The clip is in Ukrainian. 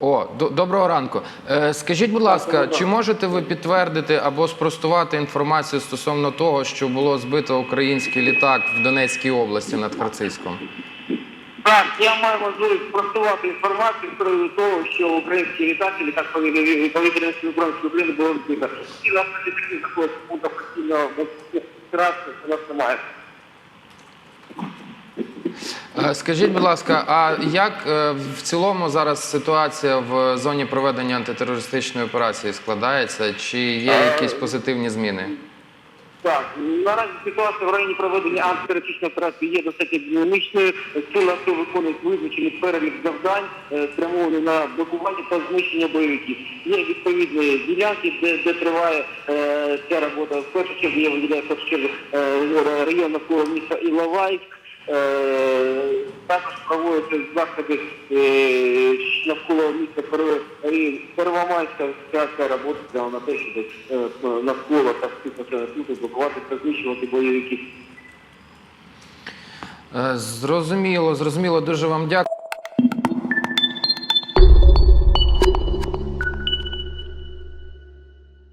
До- Доброго ранку. Е, Скажіть, будь ласка, чи можете ви підтвердити або спростувати інформацію стосовно того, що було збито український літак в Донецькій області над Харцизьком? Так, я маю можливість спростувати інформацію з приводу того, що українські літаки, літак повітряної Збройних України було збито. Всі наші літаки знаходяться в пунктах постійного трасу, у нас немає. Е, Скажіть, будь ласка, а як е, в цілому зараз ситуація в зоні проведення антитерористичної операції складається? Чи є якісь позитивні зміни? Так, наразі ситуація в районі проведення антитерористичної операції є достатньо динамічною. Сили АТО виконують визначений перелік завдань, е, спрямований на блокування та знищення бойовиків. Є відповідні ділянки, де, де триває е, ця робота. В першу чергу я виділяю в першу чергу е, район навколо міста Іловайськ. Е, також проводяться заходи е, навколо міста Первомайська вся ця робота на те, щоб е, навколо так сказати, блокувати та знищувати бойовиків. Зрозуміло, зрозуміло. Дуже вам дякую.